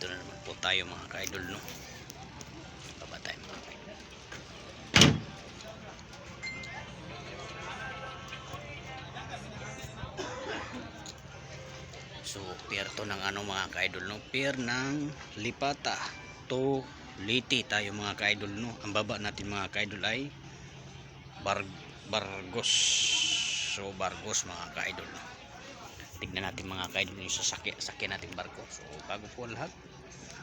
Dito na naman po tayo mga ka-idol no. Baba tayo mga ka-idol. So, pier to ng ano mga ka-idol no. Pier ng Lipata to Liti tayo mga ka-idol no. Ang baba natin mga ka-idol ay Bar Bargos. So, Bargos mga ka-idol no. Tignan natin mga ka-idol yung sasakyan, sasakyan natin barko. So, bago po ang lahat,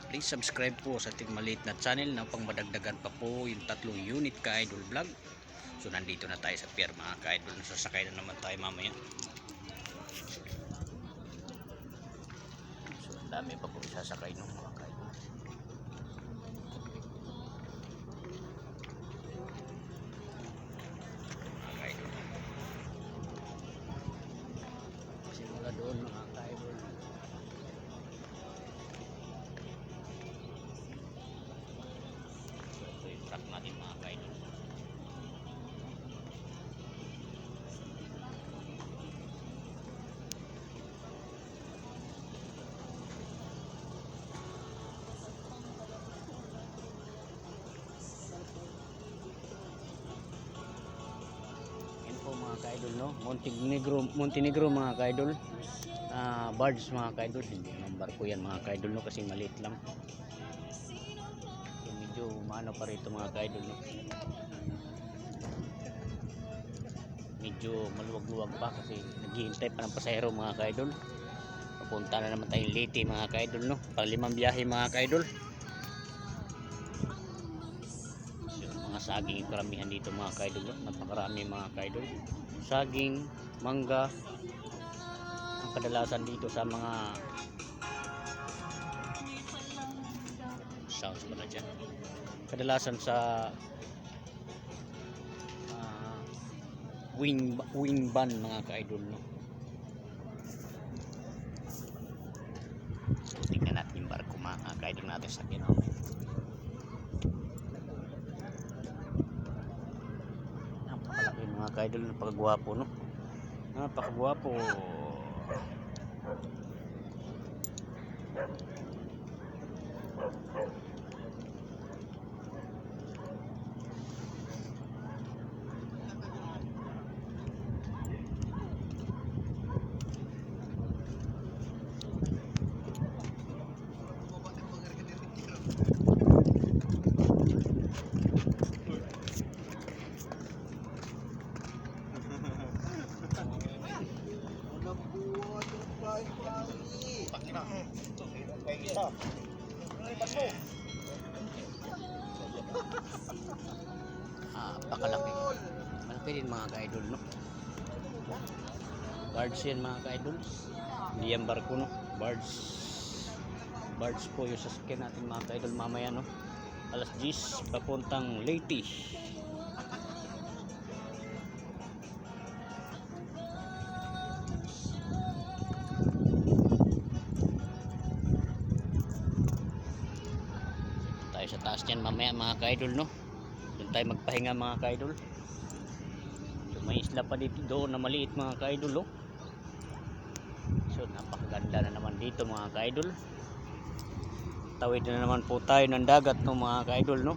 please subscribe po sa ating maliit na channel na pang madagdagan pa po yung tatlong unit ka-idol vlog. So, nandito na tayo sa pier mga ka-idol. Sasakay na naman tayo mamaya. So, dami pa po sasakay ng. Mga ka-idol no. Montenegro, Montenegro mga ka-idol. Ah, barge mga ka-idol. Hindi naman barko yan mga ka-idol no kasi maliit lang. So, medyo maano pa rito mga ka-idol no. Medyo maluwag-luwag pa kasi naghihintay pa ng pasahero mga ka-idol. Papunta na naman tayong Leyte mga ka-idol no. Pang limang biyahe mga ka-idol. So, mga saging karamihan dito mga kaidol no? napakarami mga kaidol saging, mangga ang kadalasan dito sa mga sounds pala dyan? Kadalasan sa ah, wing, wing ban mga kaidol no so tingnan natin yung barko mga kaidol natin sa Pinoy napakalaki mga kaidol napakagwapo no? Napakagwapo. ah pakalaki malaki din mga ka-idol no? Barge yan mga ka-idol. Hindi yan barko no? Barge barge po yung sasakyan natin mga ka-idol mamaya no? Alas 10 papuntang Leyte taas niyan mamaya mga ka-idol no? Doon tayo magpahinga mga ka-idol. So may isla pa dito doon na maliit mga ka-idol oh. so napakaganda na naman dito mga ka-idol. Tawid na naman po tayo ng dagat no mga ka-idol no?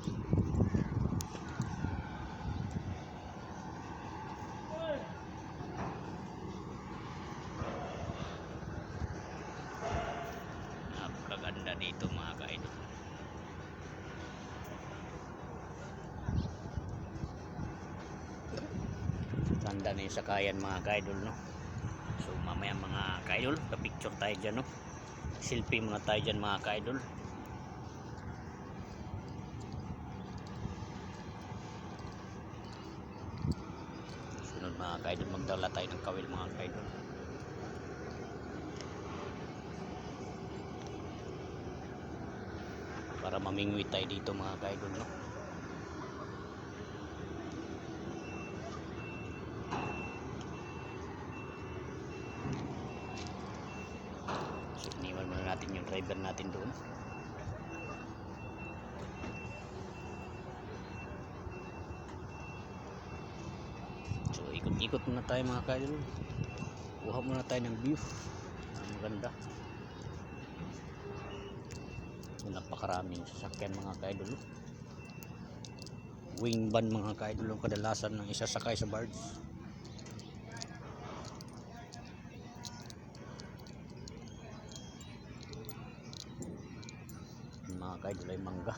Napakaganda dito mga ka-idol ganda na yung sakayan mga ka-idol no? So mamaya mga ka-idol picture tayo dyan no? Selfie muna tayo dyan mga ka-idol. Sunod mga ka-idol magdala tayo ng kawil mga ka-idol. Para mamingwi tayo dito mga ka-idol no So, iniwan muna natin yung driver natin doon. So, ikot-ikot muna tayo mga kaidol. Kuha muna tayo ng view. Ang maganda. napakaraming sasakyan mga kaidol wing van mga kaidol ang kadalasan ng isasakay sa barge mga kaidol ay mangga.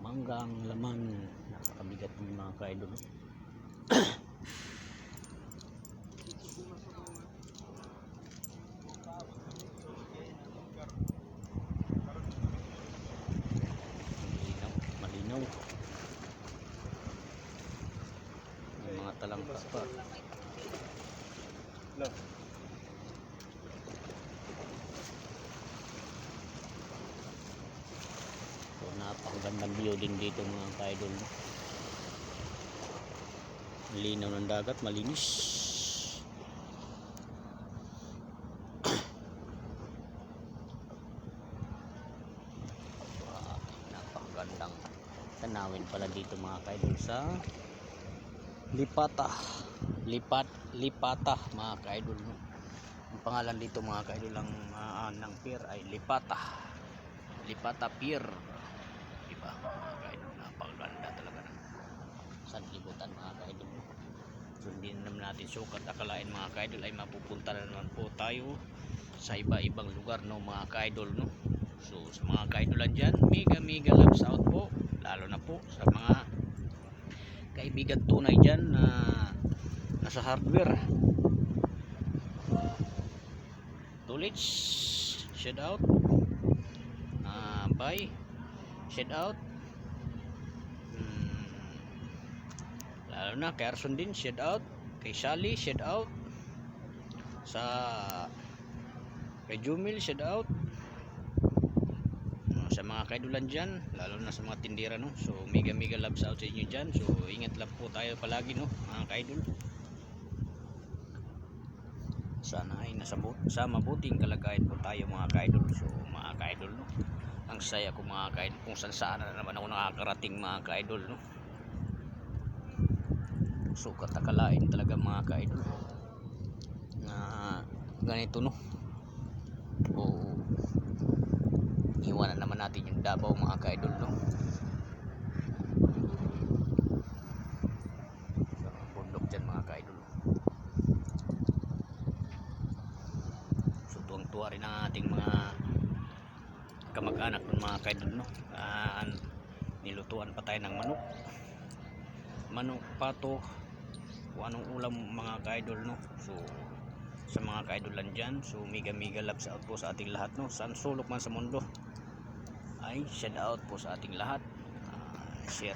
Mangga ang laman. Napakabigat ng mga kaidol malinaw malinaw may mga talangkas pa so napakagandang view din dito mga kaidol. Linaw ng dagat malinis. Wow, napakagandang tanawin pala dito mga kaidol sa Lipata. Lipat Lipata mga kaidol ang pangalan dito mga kaidol ang ah, ng pier ay Lipata. Lipata Pier diba mga kaidol napakaganda talaga ng sanlibutan mga kaidol so hindi na naman natin sukat akalain mga kaidol ay mapupunta na naman po tayo sa iba-ibang lugar no mga kaidol no So sa mga kaidolan dyan, mega mega loves out po. Lalo na po sa mga kaibigan tunay dyan na nasa hardware. Tulich, shed out. Ah, bye. Shed out. Hmm, lalo na kay Arson din, shed out. Kay Sally, shed out. Sa kay Jumil, shed out. Sa mga kaidulan dyan lalo na sa mga tindera no? So mega mega loves out sa inyo dyan. So ingat lang po tayo palagi no? Mga kaidol. Sana ay nasa sa mabuting kalagayan po tayo mga kaidol. So mga kaidol no ang saya ko mga kaidol kung saan saan na naman ako nakakarating mga kaidol no? So katakalain talaga mga kaidol. Na ganito no? O iwanan naman natin yung Davao mga ka-idol no sa bundok dyan mga ka-idol so tuwang tuwa rin ang ating mga kamag-anak ng mga ka-idol no? Ah, nilutuan pa tayo ng manok. Manok pato kung anong ulam mga ka-idol no? So sa mga kaidolan dyan so mega mega loves out po sa ating lahat no? Saan sulok man sa mundo. Ay shout out po sa ating lahat. Ah, share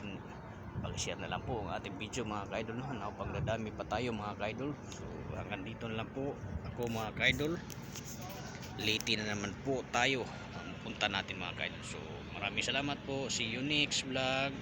pag-share na lang po ang ating video mga kaidol no? Na pagdadami pa tayo mga kaidol so hanggang dito na lang po ako mga kaidol late na naman po tayo punta natin mga kaidol. So maraming salamat po. See you next vlog